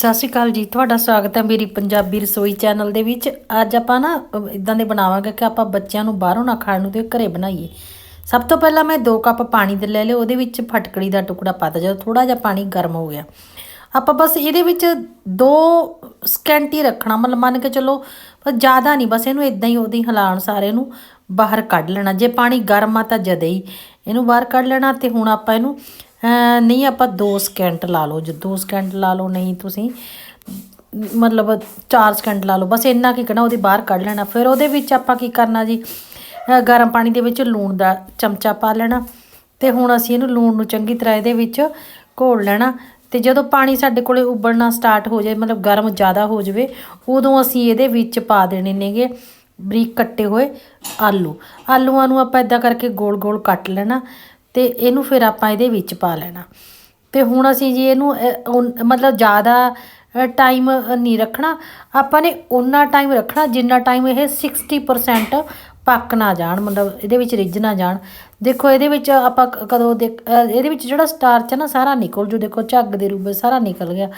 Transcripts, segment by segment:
ਸਤਿ ਸ਼੍ਰੀ ਅਕਾਲ ਜੀ, ਤੁਹਾਡਾ ਸਵਾਗਤ ਹੈ ਮੇਰੀ ਪੰਜਾਬੀ ਰਸੋਈ ਚੈਨਲ ਦੇ ਵਿੱਚ। ਅੱਜ ਆਪਾਂ ਨਾ ਇਦਾਂ ਦੇ ਬਣਾਵਾਂਗੇ ਕਿ ਆਪਾਂ ਬੱਚਿਆਂ ਨੂੰ ਬਾਹਰੋਂ ਨਾ ਖਾਣ ਨੂੰ ਤੇ ਘਰੇ ਬਣਾਈਏ। ਸਭ ਤੋਂ ਪਹਿਲਾਂ ਮੈਂ 2 ਕੱਪ ਪਾਣੀ ਦੇ ਲੈ ਲਏ ਉਹਦੇ ਵਿੱਚ ਫਟਕੜੀ ਦਾ ਟੁਕੜਾ ਪਾ ਦਿੱਤਾ। ਜਦੋਂ ਥੋੜਾ ਜਿਹਾ ਪਾਣੀ ਗਰਮ ਹੋ ਗਿਆ, ਆਪਾਂ ਬਸ ਇਹਦੇ ਵਿੱਚ 2 ਸਕਿੰਟ ਹੀ ਰੱਖਣਾ। ਮਤਲਬ ਮੰਨ ਕੇ ਚੱਲੋ ਪਰ ਜ਼ਿਆਦਾ ਨਹੀਂ, ਬਸ ਇਹਨੂੰ ਇਦਾਂ ਹੀ ਉਹਦੀ ਹੀ ਹਿਲਾਉਣ ਸਾਰੇ ਨੂੰ ਬਾਹਰ ਕੱਢ ਲੈਣਾ। ਜੇ ਪਾਣੀ ਗਰਮ ਆ ਤਾਂ ਜਦੇ ਹੀ ਇਹਨੂੰ ਬਾਹਰ ਕੱਢ ਲੈਣਾ ਤੇ ਹੁਣ ਆਪਾਂ ਇਹਨੂੰ ਨਹੀਂ, ਆਪਾਂ 2 ਸਕਿੰਟ ਲਾ ਲਓ। ਜੇ 2 ਸਕਿੰਟ ਲਾ ਲਓ, ਨਹੀਂ ਤੁਸੀਂ, ਮਤਲਬ 4 ਸਕਿੰਟ ਲਾ ਲਓ। ਬਸ ਇੰਨਾ ਕੀ ਕਰਨਾ ਉਹਦੇ ਬਾਹਰ ਕੱਢ ਲੈਣਾ। ਫਿਰ ਉਹਦੇ ਵਿੱਚ ਆਪਾਂ ਕੀ ਕਰਨਾ ਜੀ? ਗਰਮ ਪਾਣੀ ਦੇ ਵਿੱਚ ਲੂਣ ਦਾ ਚਮਚਾ ਪਾ ਲੈਣਾ ਤੇ ਹੁਣ ਅਸੀਂ ਇਹਨੂੰ ਲੂਣ ਨੂੰ ਚੰਗੀ ਤਰ੍ਹਾਂ ਇਹਦੇ ਵਿੱਚ ਘੋਲ ਲੈਣਾ ਤੇ ਜਦੋਂ ਪਾਣੀ ਸਾਡੇ ਕੋਲੇ ਉਬਲਣਾ ਸਟਾਰਟ ਹੋ ਜਾਏ, ਮਤਲਬ ਗਰਮ ਜ਼ਿਆਦਾ ਹੋ ਜਾਵੇ, ਉਦੋਂ ਅਸੀਂ ਇਹਦੇ ਵਿੱਚ ਪਾ ਦੇਣੇ ਨੇਗੇ ਬਰੀਕ ਕੱਟੇ ਹੋਏ ਆਲੂ। ਆਲੂਆਂ ਨੂੰ ਆਪਾਂ ਇਦਾਂ ਕਰਕੇ ਗੋਲ-ਗੋਲ ਕੱਟ ਲੈਣਾ ਤੇ ਇਹਨੂੰ ਫਿਰ ਆਪਾਂ ਇਹਦੇ ਵਿੱਚ ਪਾ ਲੈਣਾ। ਤੇ ਹੁਣ ਅਸੀਂ ਜੀ ਇਹਨੂੰ ਅ, ਮਤਲਬ ਜ਼ਿਆਦਾ ਟਾਈਮ ਨਹੀਂ ਰੱਖਣਾ ਆਪਾਂ ਨੇ ਉਨਾ ਟਾਈਮ ਰੱਖਣਾ ਜਿੰਨਾ ਟਾਈਮ ਇਹ 60% ਪੱਕ ਨਾ ਜਾਣ ਮਤਲਬ ਇਹਦੇ ਵਿੱਚ ਰਿੱਝ ਨਾ ਜਾਣ। ਦੇਖੋ, ਇਹਦੇ ਵਿੱਚ ਆਪਾਂ ਕਦੋਂ ਦੇ ਇਹਦੇ ਵਿੱਚ ਜਿਹੜਾ ਸਟਾਰਚ ਹੈ ਨਾ ਸਾਰਾ ਨਿਕਲ ਜੂ, ਦੇਖੋ, ਝੱਗ ਦੇ ਰੂਪ ਵਿੱਚ ਸਾਰਾ ਨਿਕਲ ਗਿਆ।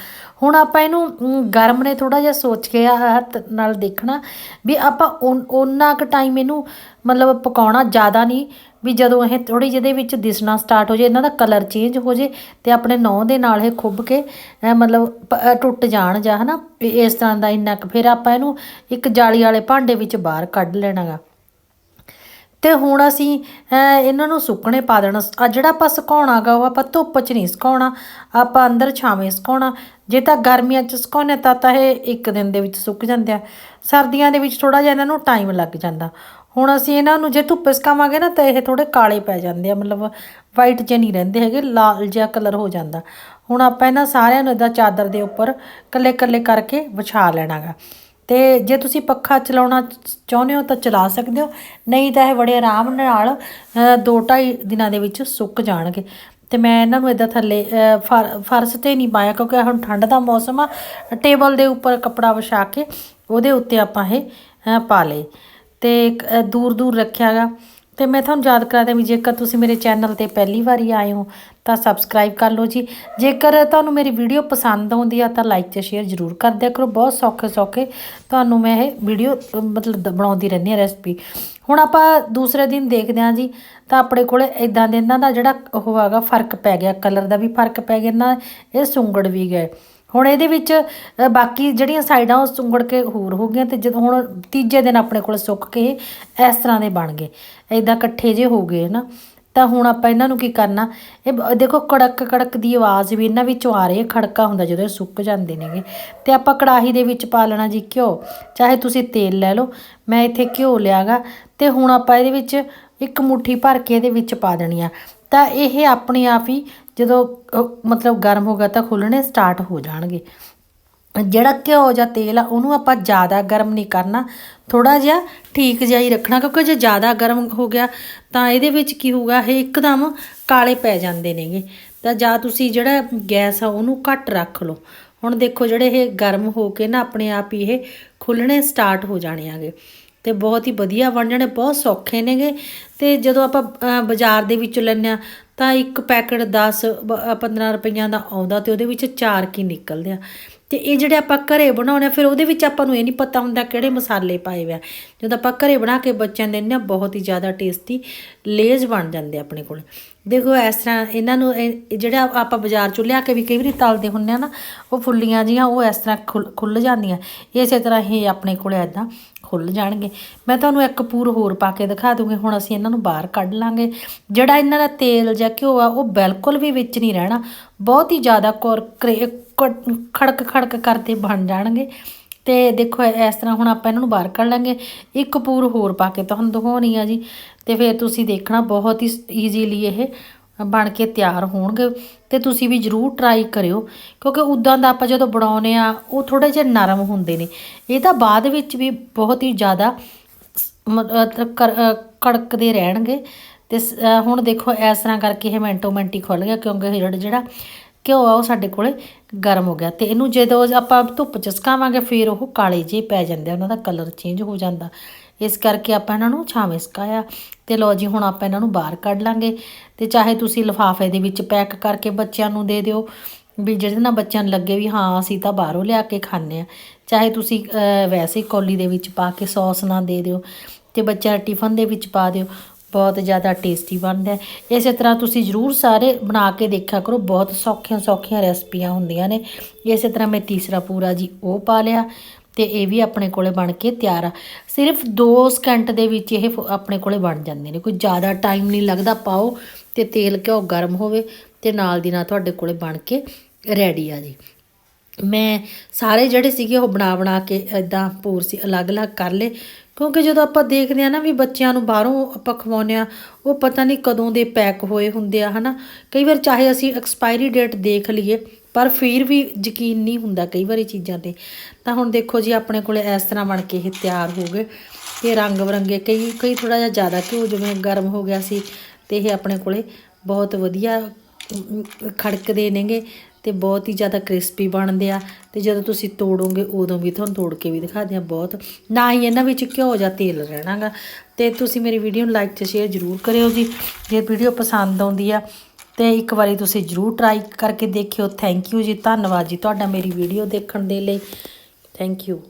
ਹੁਣ ਆਪਾਂ ਇਹਨੂੰ ਗਰਮ ਨੇ ਥੋੜਾ ਜਿਹਾ ਸੋਚ ਕੇ ਆ- ਹੱਥ ਨਾਲ ਦੇਖਣਾ ਵੀ ਆਪਾਂ ਉਨ- ਉਨਾ ਕੁ ਟਾਈਮ ਇਹਨੂੰ ਮਤਲਬ ਪਕਾਉਣਾ ਜ਼ਿਆਦਾ ਨਹੀਂ, ਵੀ ਜਦੋਂ ਇਹ ਥੋੜੀ ਜਿਹਦੇ ਵਿੱਚ ਦਿਸਣਾ ਸਟਾਰਟ ਹੋ ਜੇ, ਇਹਨਾਂ ਦਾ ਕਲਰ ਚੇਂਜ ਹੋ ਜੇ ਤੇ ਆਪਣੇ ਨੌਂ ਦੇ ਨਾਲ ਇਹ ਖੁੱਬ ਕੇ ਮਤਲਬ ਪ- ਟੁੱਟ ਜਾਣ ਜਾਂ ਹਨਾ ਇਹ ਇਸ ਤਰ੍ਹਾਂ ਦਾ ਇੰਨਾ ਕੁ, ਫਿਰ ਆਪਾਂ ਇਹਨੂੰ ਇੱਕ ਜਾਲੀ ਵਾਲੇ ਭਾਂਡੇ ਵਿੱਚ ਬਾਹਰ ਕੱਢ ਲੈਣਾਗਾ। ਤੇ ਹੁਣ ਅਸੀਂ ਇਹਨਾਂ ਨੂੰ ਸੁੱਕਣੇ ਪਾ ਦੇਣਾ। ਆ ਜਿਹੜਾ ਆਪਾਂ ਸੁਕਾਉਣਾ ਗਾ, ਉਹ ਆਪਾਂ ਧੁੱਪ 'ਚ ਨਹੀਂ ਸੁਕਾਉਣਾ। ਆਪਾਂ ਅੰਦਰ ਛਾਵੇਂ ਸੁਕਾਉਣਾ। ਜੇ ਤਾਂ ਗਰਮੀਆਂ 'ਚ ਸੁਕਾਉਣੇ ਤਾਂ ਤਾਂ ਇਹ ਇੱਕ ਦਿਨ ਦੇ ਵਿੱਚ ਸੁੱਕ ਜਾਂਦੇ ਆ। ਸਰਦੀਆਂ ਦੇ ਵਿੱਚ ਥੋੜਾ ਜਿਹਾ ਇਹਨਾਂ ਨੂੰ ਟਾਈਮ ਲੱਗ ਜਾਂਦਾ। ਹੁਣ ਅਸੀਂ ਇਹਨਾਂ ਨੂੰ ਜੇ ਧੁੱਪੇ ਸੁਕਾਵਾਂਗੇ ਨਾ, ਤਾਂ ਇਹ ਥੋੜੇ ਕਾਲੇ ਪੈ ਜਾਂਦੇ ਆ। ਮਤਲਬ ਵਾਈਟ ਜੇ ਨਹੀਂ ਰਹਿੰਦੇ ਹੈਗੇ, ਲਾਲ ਜਿਹਾ ਕਲਰ ਹੋ ਜਾਂਦਾ। ਹੁਣ ਆਪਾਂ ਇਹਨਾਂ ਸਾਰਿਆਂ ਨੂੰ ਇਹਦਾ ਚਾਦਰ ਦੇ ਉੱਪਰ ਕੱਲੇ ਕੱਲੇ ਕਰਕੇ ਵਿਛਾ ਲੈਣਾਗਾ ਤੇ ਜੇ ਤੁਸੀਂ ਪੱਖਾ ਚਲਾਉਣਾ ਚਾਹੁੰਦੇ ਹੋ ਤਾਂ ਚਲਾ ਸਕਦੇ ਹੋ, ਨਹੀਂ ਤਾਂ ਇਹ ਬੜੇ ਆਰਾਮ ਨਾਲ 2-2.5 ਦਿਨਾਂ ਦੇ ਵਿੱਚ ਸੁੱਕ ਜਾਣਗੇ। ਤੇ ਮੈਂ ਇਹਨਾਂ ਨੂੰ ਇਦਾਂ ਥੱਲੇ ਫਰ- ਫਰਸ਼ ਤੇ ਨਹੀਂ ਪਾਇਆ ਕਿਉਂਕਿ ਹੁਣ ਠੰਡ ਦਾ ਮੌਸਮ ਆ, ਟੇਬਲ ਦੇ ਉੱਪਰ ਕੱਪੜਾ ਵਿਛਾ ਕੇ ਉਹਦੇ ਉੱਤੇ ਆਪਾਂ ਇਹ ਪਾ ਲਏ। ਤੇ ਦੂਰ ਦੂਰ ਰੱਖਿਆਗਾ ਤੇ ਮੈਂ ਤੁਹਾਨੂੰ ਯਾਦ ਕਰਾ ਦਿਆਂ ਵੀ ਜੇਕਰ ਤੁਸੀਂ ਮੇਰੇ ਚੈਨਲ ਤੇ ਪਹਿਲੀ ਵਾਰੀ ਆਏ ਹੋ, ਤਾਂ ਸਬਸਕ੍ਰਾਈਬ ਕਰ ਲਓ ਜੀ। ਜੇਕਰ ਤੁਹਾਨੂੰ ਮੇਰੀ ਵੀਡੀਓ ਪਸੰਦ ਆਉਂਦੀ ਆ, ਤਾਂ ਲਾਈਕ ਤੇ ਸ਼ੇਅਰ ਜ਼ਰੂਰ ਕਰ ਦਿਆ ਕਰੋ। ਬਹੁਤ ਸੌਖੇ ਸੌਖੇ ਤੁਹਾਨੂੰ ਮੈਂ ਇਹ ਵੀਡੀਓ, ਮਤਲਬ ਦ- ਬਣਾਉਂਦੀ ਰਹਿੰਦੀ ਹਾਂ ਰੈਸਪੀ ਹੁਣ ਆਪਾਂ ਦੂਸਰੇ ਦਿਨ ਦੇਖਦੇ ਹਾਂ ਜੀ, ਤਾਂ ਆਪਣੇ ਕੋਲ ਇਦਾਂ ਦੇ ਇਹਨਾਂ ਦਾ ਜਿਹੜਾ ਉਹ ਹੈਗਾ, ਫ਼ਰਕ ਪੈ ਗਿਆ। ਕਲਰ ਦਾ ਵੀ ਫ਼ਰਕ ਪੈ ਗਿਆ ਨਾ ਇਹ ਸੁੰਗੜ ਵੀ ਗਏ। ਹੁਣ ਇਹਦੇ ਵਿੱਚ ਬਾਕੀ ਜਿਹੜੀਆਂ ਸਾਈਡਾਂ ਉਹ ਸੁੰਗੜ ਕੇ ਹੋਰ ਹੋ ਗਈਆਂ ਤੇ ਜਦੋਂ ਹੁਣ ਤੀਜੇ ਦਿਨ ਆਪਣੇ ਕੋਲ ਸੁੱਕ ਕੇ ਇਸ ਤਰ੍ਹਾਂ ਦੇ ਬਣ ਗਏ। ਐਦਾਂ ਇਕੱਠੇ ਜੇ ਹੋ ਗਏ ਨਾ ਤਾਂ ਹੁਣ ਆਪਾਂ ਇਹਨਾਂ ਨੂੰ ਕੀ ਕਰਨਾ? ਇਹ ਦੇਖੋ ਕੜਕ ਕੜਕ ਦੀ ਆਵਾਜ਼ ਵੀ ਇਹਨਾਂ ਵਿੱਚੋਂ ਆ ਰਹੀ ਹੈ, ਖੜਕਾ ਹੁੰਦਾ ਜਦੋਂ ਇਹ ਸੁੱਕ ਜਾਂਦੇ ਨੇਗੇ। ਤੇ ਆਪਾਂ ਕੜਾਹੀ ਦੇ ਵਿੱਚ ਪਾ ਲੈਣਾ ਜੀ ਘਿਓ, ਚਾਹੇ ਤੁਸੀਂ ਤੇਲ ਲੈ ਲਓ, ਮੈਂ ਇੱਥੇ ਘਿਓ ਲਿਆਗਾ। ਤੇ ਹੁਣ ਆਪਾਂ ਇਹਦੇ ਵਿੱਚ ਇੱਕ ਮੁਠੀ ਭਰ ਕੇ ਇਹਦੇ ਵਿੱਚ ਪਾ ਦੇਣੀ ਆ। ਤਾਂ ਇਹ ਆਪਣੇ ਆਪ ਹੀ ਜਦੋਂ ਮਤਲਬ ਗਰਮ ਹੋਗਾ ਤਾਂ ਖੁੱਲਣੇ ਸਟਾਰਟ ਹੋ ਜਾਣਗੇ। ਜਿਹੜਾ ਘਿਓ ਜਾਂ ਤੇਲ ਆ, ਉਹਨੂੰ ਆਪਾਂ ਜ਼ਿਆਦਾ ਗਰਮ ਨਹੀਂ ਕਰਨਾ। ਥੋੜਾ ਜਿਹਾ ਠੀਕ ਜਿਹਾ ਹੀ ਰੱਖਣਾ, ਕਿਉਂਕਿ ਜੇ ਜ਼ਿਆਦਾ ਗਰਮ ਹੋ ਗਿਆ ਤਾਂ ਇਹਦੇ ਵਿੱਚ ਕੀ ਹੋਊਗਾ, ਇਹ ਇੱਕਦਮ ਕਾਲੇ ਪੈ ਜਾਂਦੇ ਨੇਗੇ। ਤਾਂ ਜਾਂ ਤੁਸੀਂ ਜਿਹੜਾ ਗੈਸ ਆ, ਉਹਨੂੰ ਘੱਟ ਰੱਖ ਲਓ। ਹੁਣ ਦੇਖੋ, ਜਿਹੜੇ ਇਹ ਗਰਮ ਹੋ ਕੇ ਨਾ ਆਪਣੇ ਆਪ ਹੀ ਇਹ ਖੁੱਲਣੇ ਸਟਾਰਟ ਹੋ ਜਾਣੇ ਆਗੇ। ਤੇ ਬਹੁਤ ਹੀ ਵਧੀਆ ਬਣ ਜਾਣੇ ਬਹੁਤ ਸੌਖੇ ਨੇਗੇ। ਤੇ ਜਦੋਂ ਆਪਾਂ ਬਾਜ਼ਾਰ ਦੇ ਵਿੱਚ ਲੈਂਦੇ ਆ ਤਾਂ ਇੱਕ ਪੈਕਟ 10 ਬ- ਅ, 15 ਰੁਪਈਆਂ ਦਾ ਆਉਂਦਾ ਤੇ ਉਹਦੇ ਵਿੱਚ ਚਾਰ ਕੀ ਨਿਕਲਦੇ ਆ। ਤੇ ਇਹ ਜਿਹੜੇ ਆਪਾਂ ਘਰੇ ਬਣਾਉਣੇ ਆ ਫਿਰ ਉਹਦੇ ਵਿੱਚ ਆਪਾਂ ਨੂੰ ਇਹ ਨਹੀਂ ਪਤਾ ਹੁੰਦਾ ਕਿਹੜੇ ਮਸਾਲੇ ਪਾਏ ਹੋਏ ਆ। ਜਦੋਂ ਆਪਾਂ ਘਰੇ ਬਣਾ ਕੇ ਬੱਚਿਆਂ ਦੇ ਦਿੰਦੇ ਬਹੁਤ ਹੀ ਜ਼ਿਆਦਾ ਟੇਸਟੀ ਲੇਜ਼ ਬਣ ਜਾਂਦੇ ਆਪਣੇ ਕੋਲ। ਦੇਖੋ, ਇਸ ਤਰ੍ਹਾਂ ਇਹਨਾਂ ਨੂੰ ਇਹ- ਜਿਹੜਾ ਆਪਾਂ ਬਾਜ਼ਾਰ ਚੋਂ ਲਿਆ ਕੇ ਵੀ ਕਈ ਵਾਰੀ ਤਲਦੇ ਹੁੰਦੇ ਆ ਨਾ, ਉਹ ਫੁੱਲੀਆਂ ਜੀਆਂ ਉਹ ਇਸ ਤਰ੍ਹਾਂ ਖੁੱਲ ਖੁੱਲ ਜਾਂਦੀਆਂ। ਇਸੇ ਤਰ੍ਹਾਂ ਇਹ ਆਪਣੇ ਕੋਲ ਐਦਾਂ ਖੁੱਲ ਜਾਣਗੇ। ਮੈਂ ਤੁਹਾਨੂੰ ਇੱਕ ਪੂਰ ਹੋਰ ਪਾ ਕੇ ਦਿਖਾ ਦੂੰਗੀ, ਹੁਣ ਅਸੀਂ ਇਹਨਾਂ ਨੂੰ ਬਾਹਰ ਕੱਢ ਲਾਂਗੇ। ਜਿਹੜਾ ਇਹਨਾਂ ਦਾ ਤੇਲ ਜਾਂ ਘਿਓ ਆ, ਉਹ ਬਿਲਕੁਲ ਵੀ ਵਿੱਚ ਨਹੀਂ ਰਹਿਣਾ। ਬਹੁਤ ਹੀ ਜ਼ਿਆਦਾ ਕੋਰ ਕੁਰਕਰੇ ਕ- ਖੜਕ ਖੜਕ ਕਰਦੇ ਬਣ ਜਾਣਗੇ। ਤੇ ਦੇਖੋ ਇਸ ਤਰ੍ਹਾਂ ਹੁਣ ਆਪਾਂ ਇਹਨਾਂ ਨੂੰ ਬਾਹਰ ਕੱਢ ਲਾਂਗੇ। ਇੱਕ ਪੂਰ ਹੋਰ ਪਾ ਕੇ ਤੁਹਾਨੂੰ ਦਿਖਾਉਣੀ ਆ ਜੀ। ਤੇ ਫਿਰ ਤੁਸੀਂ ਦੇਖਣਾ, ਬਹੁਤ ਹੀ ਈਜ਼ੀਲੀ ਇਹ ਬਣ ਕੇ ਤਿਆਰ ਹੋਣਗੇ। ਤੇ ਤੁਸੀਂ ਵੀ ਜਰੂਰ ਟਰਾਈ ਕਰਿਓ। ਕਿਉਂਕਿ ਉਦਾਂ ਦਾ ਆਪਾਂ ਜਦੋਂ ਬਣਾਉਨੇ ਆ, ਉਹ ਥੋੜੇ ਜਿਹਾ ਨਰਮ ਹੁੰਦੇ ਨੇ। ਇਹ ਤਾਂ ਬਾਅਦ ਵਿੱਚ ਵੀ ਬਹੁਤ ਹੀ ਜ਼ਿਆਦਾ ਮਤਲਬ ਕੜਕਦੇ ਰਹਿਣਗੇ। ਤੇ ਸ- ਹੁਣ ਦੇਖੋ, ਇਸ ਤਰ੍ਹਾਂ ਕਰਕੇ ਇਹ ਮਿੰਟੋ ਮਿੰਟ ਹੀ ਖੁੱਲ ਗਿਆ ਕਿਉਂਕਿ ਇਹ ਜਿਹੜਾ ਘਿਓ ਆ ਉਹ ਸਾਡੇ ਕੋਲੇ ਗਰਮ ਹੋ ਗਿਆ ਤੇ ਇਹਨੂੰ ਜਦੋਂ ਆਪਾਂ ਧੁੱਪ ਚ ਸੁਕਾਵਾਂਗੇ ਫਿਰ ਉਹ ਕਾਲੇ ਜਿਹੇ ਪੈ ਜਾਂਦੇ ਆ, ਉਹਨਾਂ ਦਾ ਕਲਰ ਚੇਂਜ ਹੋ ਜਾਂਦਾ। ਇਸ ਕਰਕੇ ਆਪਾਂ ਇਹਨਾਂ ਨੂੰ ਛਾਵੇਂ ਸੁਕਾਇਆ ਤੇ ਲੋ ਜੀ, ਹੁਣ ਆਪਾਂ ਇਹਨਾਂ ਨੂੰ ਬਾਹਰ ਕੱਢ ਲਾਂਗੇ ਤੇ ਚਾਹੇ ਤੁਸੀਂ ਲਿਫਾਫੇ ਦੇ ਵਿੱਚ ਪੈਕ ਕਰਕੇ ਬੱਚਿਆਂ ਨੂੰ ਦੇ ਦਿਓ, ਵੀ ਜਿਹੜੇ ਨਾ ਬੱਚਿਆਂ ਨੂੰ ਲੱਗੇ ਵੀ ਹਾਂ, ਅਸੀਂ ਤਾਂ ਬਾਹਰੋਂ ਲਿਆ ਕੇ ਖਾਂਦੇ ਆ। ਚਾਹੇ ਤੁਸੀਂ ਵੈਸੇ ਹੀ ਕੌਲੀ ਦੇ ਵਿੱਚ ਪਾ ਕੇ ਸੌਸ ਨਾ ਦੇ ਦਿਓ ਤੇ ਬੱਚਿਆਂ ਟਿਫਨ ਦੇ ਵਿੱਚ ਪਾ ਦਿਓ ਬਹੁਤ ਜ਼ਿਆਦਾ ਟੇਸਟੀ ਬਣਦਾ ਇਸੇ ਤਰ੍ਹਾਂ ਤੁਸੀਂ ਜ਼ਰੂਰ ਸਾਰੇ ਬਣਾ ਕੇ ਦੇਖਿਆ ਕਰੋ, ਬਹੁਤ ਸੌਖੀਆਂ ਸੌਖੀਆਂ ਰੈਸਪੀਆਂ ਹੁੰਦੀਆਂ ਨੇ। ਇਸੇ ਤਰ੍ਹਾਂ ਮੈਂ ਤੀਸਰਾ ਪੂਰਾ ਜੀ ਉਹ ਪਾ ਲਿਆ ਤੇ ਇਹ ਵੀ ਆਪਣੇ ਕੋਲੇ ਬਣ ਕੇ ਤਿਆਰ ਆ। ਸਿਰਫ 2 ਸਕਿੰਟ ਦੇ ਵਿੱਚ ਇਹ ਫ- ਆਪਣੇ ਕੋਲੇ ਬਣ ਜਾਂਦੇ ਨੇ। ਕੋਈ ਜ਼ਿਆਦਾ ਟਾਈਮ ਨਹੀਂ ਲੱਗਦਾ, ਪਾਓ ਤੇ ਤੇਲ ਘਿਓ ਗਰਮ ਹੋਵੇ ਤੇ ਨਾਲ ਦੀ ਨਾਲ ਤੁਹਾਡੇ ਕੋਲੇ ਬਣ ਕੇ ਰੈਡੀ ਆ ਜੀ। ਮੈਂ ਸਾਰੇ ਜਿਹੜੇ ਸੀਗੇ ਉਹ ਬਣਾ ਬਣਾ ਕੇ ਇਦਾਂ ਪੂਰ ਸੀ ਅਲੱਗ-ਅਲੱਗ ਕਰ ਲਏ। ਕਿਉਂਕਿ ਜਦੋਂ ਆਪਾਂ ਦੇਖਦੇ ਆ ਨਾ ਵੀ ਬੱਚਿਆਂ ਨੂੰ ਬਾਹਰੋਂ ਆਪਾਂ ਖਵਾਉਂਦੇ ਆ ਉਹ ਪਤਾ ਨਹੀਂ ਕਦੋਂ ਦੇ ਪੈਕ ਹੋਏ ਹੁੰਦੇ ਆ, ਹਨਾ। ਕਈ ਵਾਰ ਚਾਹੇ ਅਸੀਂ ਐਕਸਪਾਇਰੀ ਡੇਟ ਦੇਖ ਲਈਏ, ਪਰ ਫਿਰ ਵੀ ਯਕੀਨ ਨਹੀਂ ਹੁੰਦਾ ਕਈ ਵਾਰੀ ਚੀਜ਼ਾਂ ਤੇ। ਤਾਂ ਹੁਣ ਦੇਖੋ ਜੀ, ਆਪਣੇ ਕੋਲੇ ਇਸ ਤਰ੍ਹਾਂ ਬਣ ਕੇ ਇਹ ਤਿਆਰ ਹੋ ਗਏ ਤੇ ਰੰਗ ਬਰੰਗੇ ਕਈ ਕਈ ਥੋੜਾ ਜਿਹਾ ਜ਼ਿਆਦਾ ਘਿਓ ਜਿਵੇਂ ਗਰਮ ਹੋ ਗਿਆ ਸੀ ਤੇ ਇਹ ਆਪਣੇ ਕੋਲੇ ਬਹੁਤ ਵਧੀਆ ਖੜਕਦੇ ਨੇਗੇ। ਤੇ ਬਹੁਤ ਹੀ ਜ਼ਿਆਦਾ ਕ੍ਰਿਸਪੀ ਬਣਦੇ ਆ ਤੇ ਜਦੋਂ ਤੁਸੀਂ ਤੋੜੋਗੇ ਉਦੋਂ ਵੀ ਤੁਹਾਨੂੰ ਤੋੜ ਕੇ ਵੀ ਦਿਖਾਦੇ ਆ ਬਹੁਤ। ਨਾ ਹੀ ਇਹਨਾਂ ਵਿੱਚ ਘਿਓ ਜਾਂ ਤੇਲ ਰਹਿਣਾਗਾ। ਤੇ ਤੁਸੀਂ ਮੇਰੀ ਵੀਡੀਓ ਨੂੰ ਲਾਈਕ ਤੇ ਸ਼ੇਅਰ ਜ਼ਰੂਰ ਕਰਿਓ ਜੀ। ਜੇ ਵੀਡੀਓ ਪਸੰਦ ਆਉਂਦੀ ਆ ਤੇ ਇੱਕ ਵਾਰੀ ਤੁਸੀਂ ਜ਼ਰੂਰ ਟਰਾਈ ਕਰਕੇ ਦੇਖਿਓ। ਥੈਂਕ ਯੂ ਜੀ। ਧੰਨਵਾਦ ਜੀ ਤੁਹਾਡਾ ਮੇਰੀ ਵੀਡੀਓ ਦੇਖਣ ਦੇ ਲਈ। Thank you